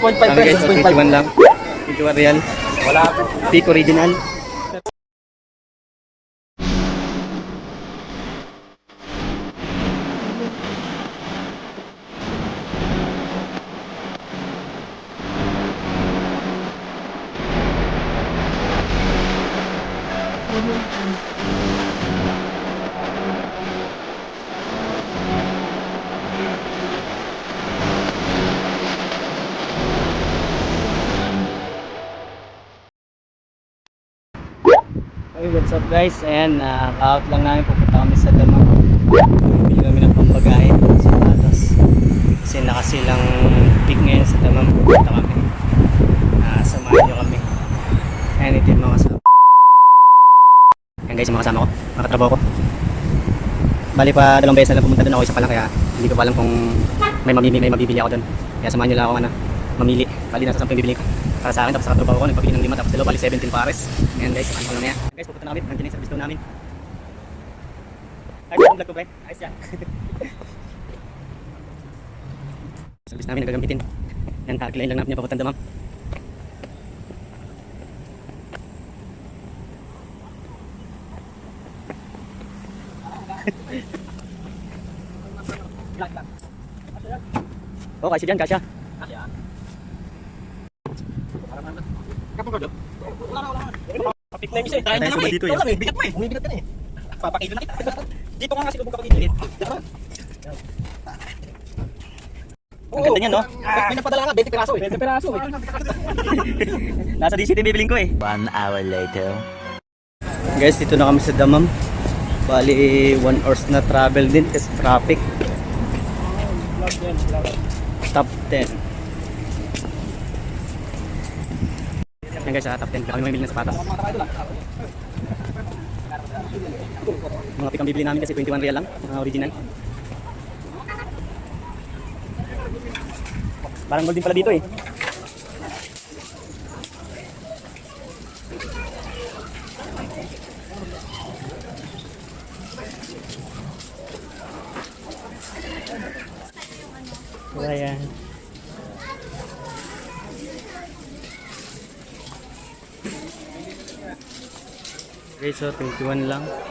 6.5 Kami guys, pesos, 6.5. 21 lang. 21 real. Wala. Peak original. Guys? Ayan, naka-out lang namin. Pupunta kami sa Damang. Bili kami ng pambagahin sa patas. Kasi nakasilang peak ngayon sa Damang. Pupunta kami. Ah, samahan nyo kami. Ayan, ito yung mga kasama. Ayan guys, yung mga kasama ko. Mga katrabaho ko. Bali pa dalawang beses na lang pumunta doon ako isa pa lang kaya hindi ko pa alam kung may mabibili, may mabibili ako doon. Kaya samahan nyo lang ako ano, mamili. Bali nasa 10 bibili ko. Para sa akin tapos sa katrabaho ko nagpabili ng lima tapos dalawa bali 17 pares. Ayan guys, na yan. Guys, pupunta na kami. Nandiyan yung service doon namin. Ayos yung vlog ko pre. Ayos yan. service namin nagagamitin. Yan, harkilain lang namin yung papuntang damam. Oh, kasi dyan, kasya. Papik na yung isa eh. Dahil Tayo na lang eh. dito eh. lang eh. Bigat mo eh. Bumibigat ka na eh. Papakilo na kita. Dito nga kasi lubog kapag ilit. Ang ganda niyan, no? May napadala nga, 20 piraso eh. 20 piraso eh. Nasa DC din bibiling ko eh. One hour later. Guys, dito na kami sa Damam. Bali, 1 hours na travel din kasi traffic. Top 10. Yan guys, top 10. Kaya kami mamimili ng sapatos. Mga pikang bibili namin kasi 21 real lang. Mga original. Parang gold din pala dito eh. Wala yan. Okay, so 21 lang.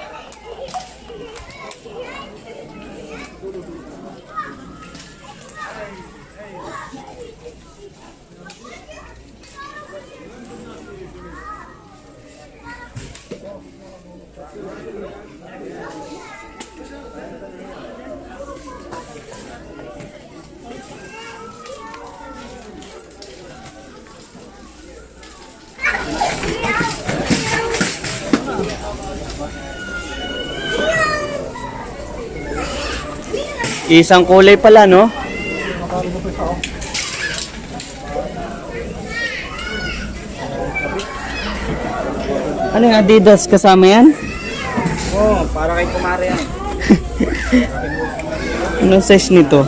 Isang kulay pala, no? Ano yung Adidas kasama yan? Oo, para kay kumare yan. Ano size nito?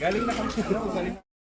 Galing na kami.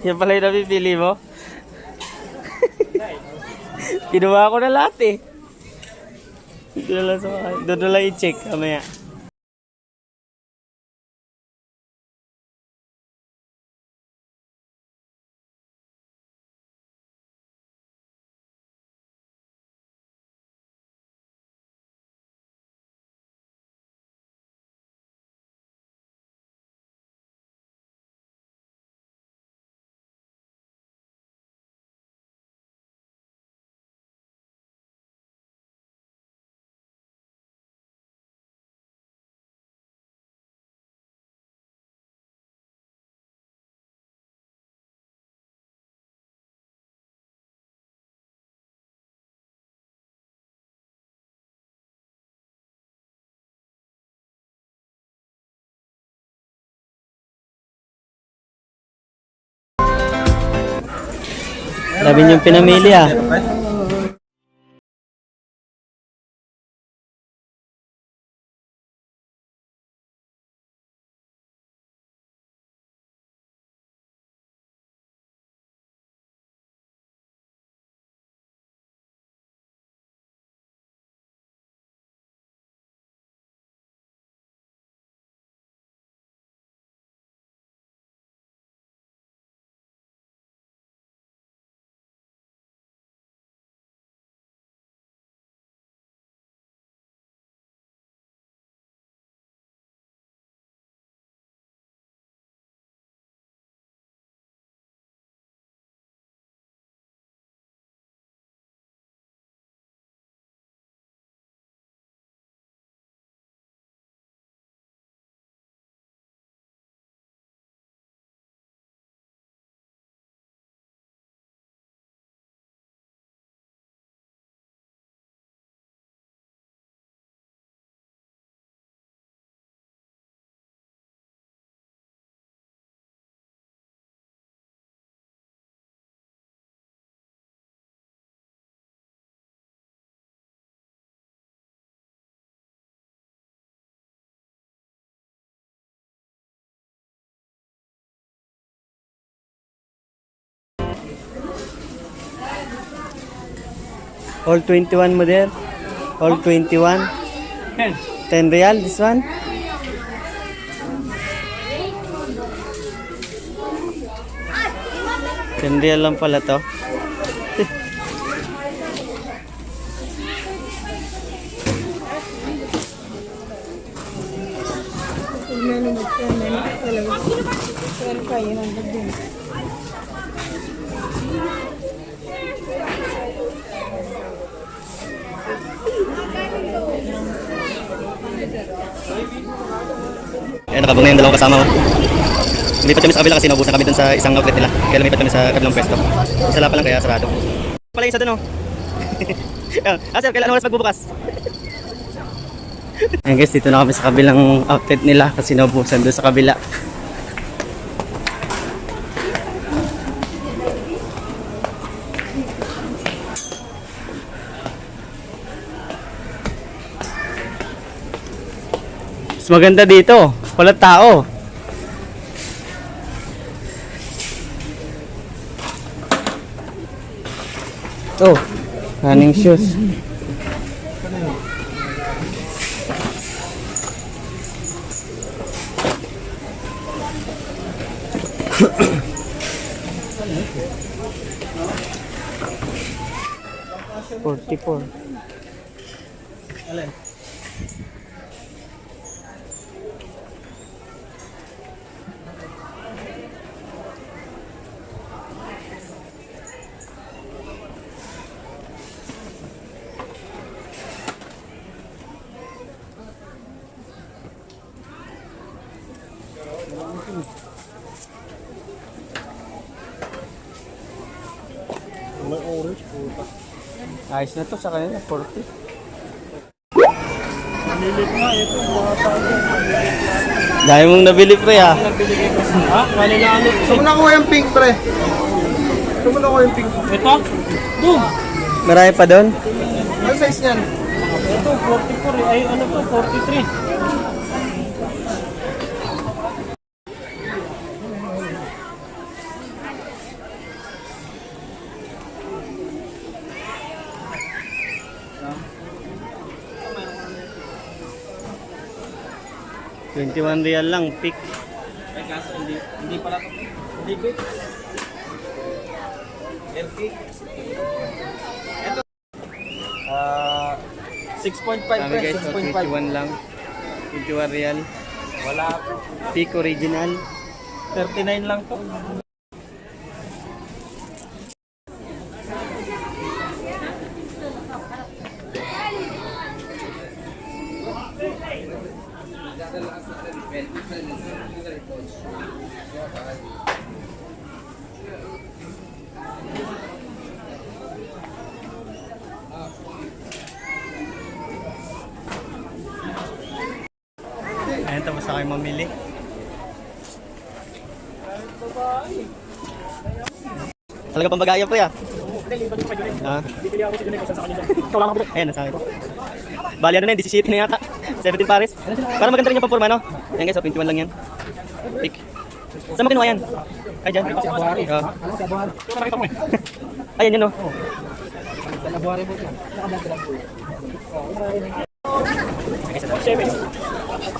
Yan pala yung napipili mo? Kinuha ko na lahat eh. Dito na lang sa. Doon lang i-check. Kamaya. Sabi niyong pinamili ah. All 21 mo there? All 21? 10 real this one? Ten real lang pala to. Ayan, nakabang na yung dalawang kasama ko. Lumipat kami sa kabila kasi naubusan kami dun sa isang outlet nila. Kaya lumipat kami sa kabilang pwesto. Isa lang pa lang kaya sarado. Pala isa dun oh. ah sir, kailan oras magbubukas? Ayan guys, dito na kami sa kabilang outlet nila kasi naubusan doon sa kabila. Maganda dito, wala tao. Oh, running shoes. Forty-four. Ayos na to sa kanila, 40. Dahil mong nabili pre ah. Ha? Malinalo. Saan mo nakuha yung pink, pre? Mo nakuha yung pink? Ito? Doon. Marami pa doon? Ano size niyan? Ito, 44 eh. Ay, ano to, 43. 21 real lang, pick. Ay, kaso hindi, hindi pala to. Hindi big. LK. Ito. Ah, 6.5 Sabi pre, guys, so 6.5. 21 lang. 21 real. Wala po. Pick original. 39 lang po. magbenta, basta kayo mamili. Talaga pambagaya po ya. Ah. Bibili ako sa Junay kasi sa kanila. Ikaw lang ako. Ayun, nasa akin. Bali ano na, 17 na yata. 17 pares. Para maganda rin yung pamporma, no? Ayan guys, so 21 lang yan. Pick. Saan mo kinuha yan? Ay, dyan. Oh. Ayan yun, no? Talabuhari po siya. Nakabalag lang po.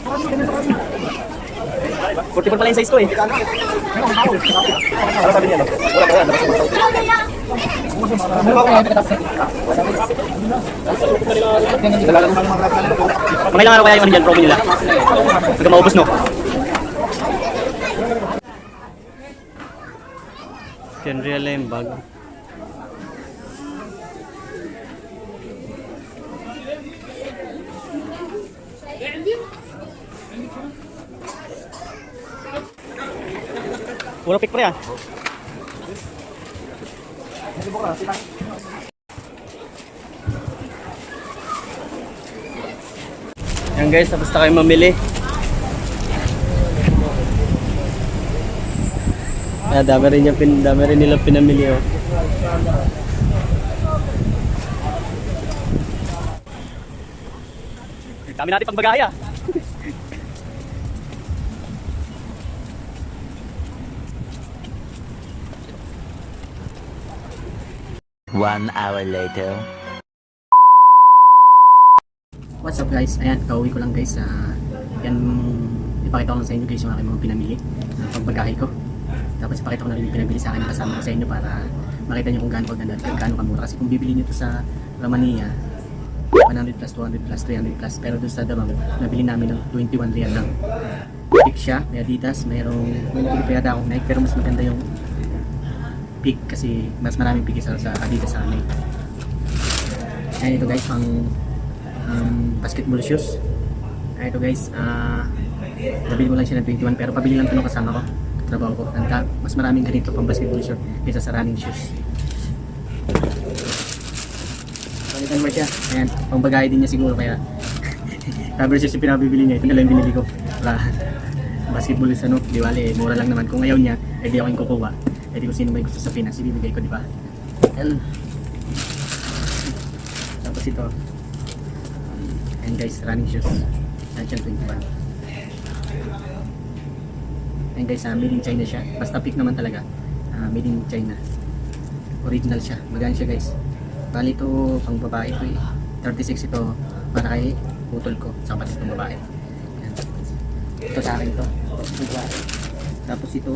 44 pala yung size ko eh. Ano sabi niya? No? Wala wala. Kailangan araw kaya yung ano dyan, promo nila. Hanggang maubos no? Kenria lang yung bag. Puro pick pre ah. Yan guys, tapos na kayo mamili. Ah, dami rin, yung pin, dami rin nila pinamili oh. Dami natin pagbagaya. One hour later. What's up guys? Ayan, kauwi ko lang guys sa yan ipakita ko lang sa inyo guys yung aking mga pinamili ng pagpagahe ko. Tapos ipakita ko na rin yung pinabili sa akin kasama ko sa inyo para makita nyo kung gaano kaganda at gaano kamura. Kasi kung bibili nyo to sa Romania, 100 plus, 200 plus, 300 plus. Pero doon sa Damam, nabili namin ng 21 real lang. Pick siya, may Adidas, mayroong, may nabili pa yata akong Nike, pero mas maganda yung pick kasi mas maraming pick sa, sa Adidas sa Nike. Ayan ito guys, pang um, basketball shoes. Ayan ito guys, ah nabili ko lang siya ng 21 pero pabili lang ito ng kasama ko. Trabaho ko. Nagka, mas maraming ganito pang basketball shoes kaysa sa running shoes. Palitan mo siya. Ayan, pang bagay din niya siguro kaya rubber shoes yung pinabibili niya. Ito na lang binili ko. Para basketball is ano, di wali, eh, mura lang naman. Kung ayaw niya, edi ako yung kukuha. Edi kung sino may gusto sa Pinas, ibibigay ko, di ba? Ayan. Tapos ito, Ayan guys, running shoes. Nandiyan 21. Ayan guys, ah, made in China siya. Basta pick naman talaga. Ah, made in China. Original siya. Maganda siya guys. Bali ito, pang babae ito eh. 36 ito para kay putol ko sa kapatid ng babae. Ito sa akin to. Ito babae. Tapos ito,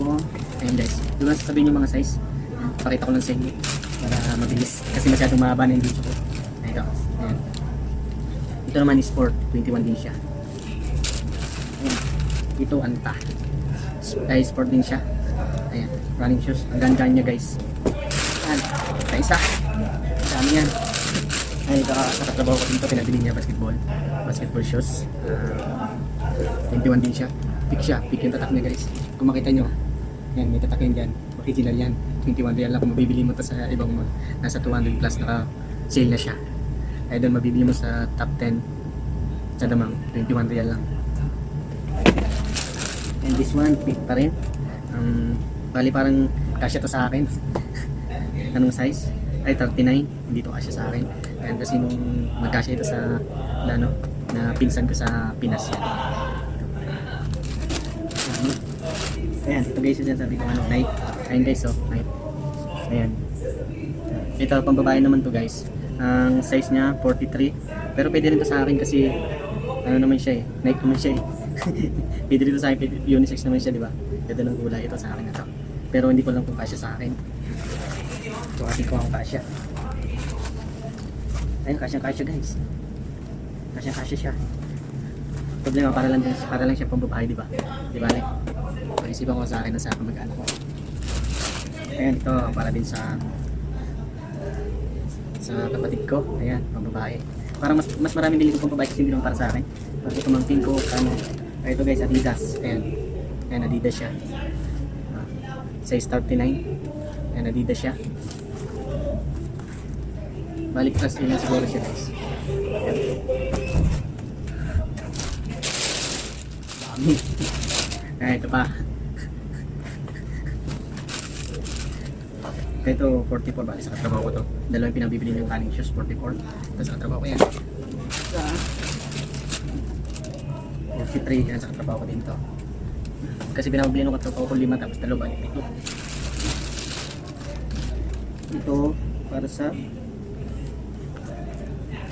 ayan guys. Doon lang sasabihin yung mga size. Pakita ko lang sa inyo para mabilis. Kasi masyadong mahaba na yung video ko. Ito. Ayan. Ito naman is sport, 21 din siya. Ayan. Ito anta. Ay, sport din siya. Ayan, running shoes. Ang ganda niya guys. Ayan, sa isa. Dami yan. Ay, ito, sa katrabaho ko dito, pinabili niya basketball. Basketball shoes. Ah, 21 din siya. Pick siya. Pick yung tatak niya guys. Kung makita nyo, yan, may tatak yan dyan. Original yan. 21 real lang. Kung mabibili mo to sa ibang mga nasa 200 plus naka sale na siya. Ay doon mabibili mo sa top 10 sa damang 21 real lang. And this one, big pa rin. Um, bali parang kasya to sa akin. Anong size? Ay 39. Hindi to kasya sa akin. Ayan kasi nung magkasya ito sa na, ano, na pinsan ko sa Pinas yan. Ayan, ito guys yung sabi ko ano, Nike. Ayan guys, oh, Nike. Ayan. Ito, pang babae naman to guys. Ang size niya, 43. Pero pwede rin to sa akin kasi ano naman siya eh. Nike naman siya eh. Pwede dito sa akin, unisex naman siya, di ba? Ganda ng kulay ito sa akin na to. Pero hindi ko lang kung kasya sa akin. So, ating ko ang kasya. Ayun, kasya kasya guys. Kasya kasya siya. Problema, para lang, para lang siya pang babae, di ba? Di ba? Pag-isipan ko sa akin na sa kamag-anak ko. Ayan, ito, para din sa sa kapatid ko. Ayan, pang babae. Parang mas mas maraming bili ko pang babae kasi hindi para sa akin. Para ito pamangkin ko, ano. Ay, ito guys, Adidas. Ayan. Ayan, Adidas siya. Ah, size 39. Ayan, Adidas siya. Balik plus lang siguro siya guys. Ayan. Dami. Ayan, ito pa. Ito, 44 bali sa katrabaho ko to. Dalawa yung pinabibili ng running shoes, 44. Tapos sa katrabaho ko yan. Sa 43, yan sa katrabaho ko din to. Kasi pinabibili ng katrabaho ko lima tapos dalawa bali pito. Ito, para sa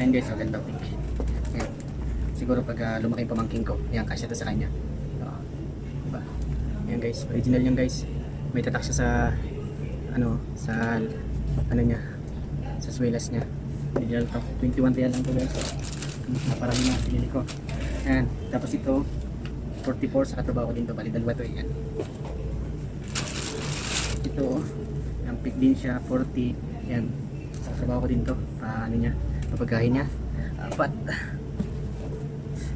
Ayan guys, ang ganda. Ayan. Siguro pag ah, lumaki pamangking ko, yan, kasya to sa kanya. Oo. diba? Ayan guys, original yan guys. May tatak siya sa ano sa ano niya sa swelas niya. Original to 21 real lang to guys. Naparami na pinili ko. Yan tapos ito 44 sa katrabaho ko din to bali dalawa yan ito yung pick din siya 40 yan sa katrabaho ko din to pa ano niya papagahin niya. Apat.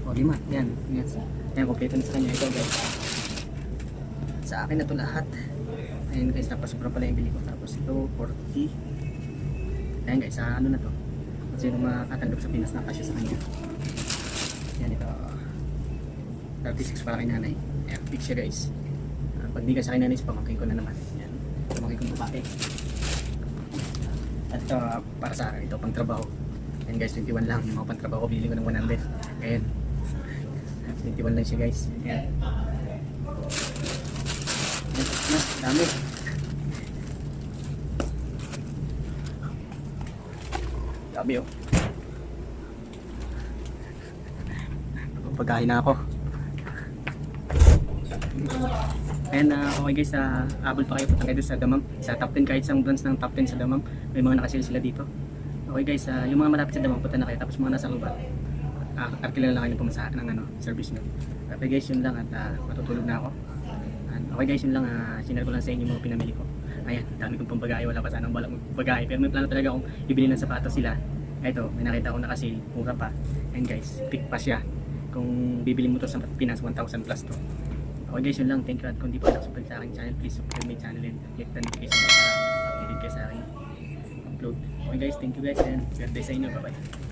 O lima yan yan yan kompleto na sa kanya. Ito guys. Sa akin na to lahat Ayan guys, tapos sobrang pala yung bili ko. Tapos ito, 40. Ayan guys, sa ano na to. Kung sino makatanggap sa Pinas na kasya sa kanya. Ayan ito. 36 para kay nanay. Ayan, siya guys. Ah, pag di ka sa kay nanay, pamangkin ko na naman. Ayan, pamangkin kong babae. At ito, para sa akin, ito pang trabaho. Ayan guys, 21 lang. Yung mga pang trabaho, bili ko ng 100. Ayan. 21 lang siya guys. Ayan. Na, dami. Dami oh. Pagkain na ako. Ayan na okay guys, sa abol pa kayo punta kayo sa Damam. Sa top 10 kahit isang branch ng top 10 sa Damam, may mga nakasale sila dito. Okay guys, ah, yung mga malapit sa Damam, punta na kayo. Tapos mga nasa lugar, uh, arkila lang kayo ng pamasahe ng ano, service nyo. Okay guys, yun lang at ah, matutulog na ako. And, okay guys, yun lang, uh, sinare ko lang sa inyo mga pinamili ko. Ayan, dami kong pambagay, wala pa sanang balak magbagay. Pero may plano talaga akong ibili ng sapatos sila. Ito, may nakita ko nakasale, mura pa. And guys, pick pa siya. Kung bibili mo to sa Pinas, 1,000 plus to. Okay guys, yun lang. Thank you at kung di pa nakasubscribe sa aking channel, please subscribe my channel and click the notification bell para updated kayo sa aking upload. Okay guys, thank you guys and God bless sa inyo. Bye-bye.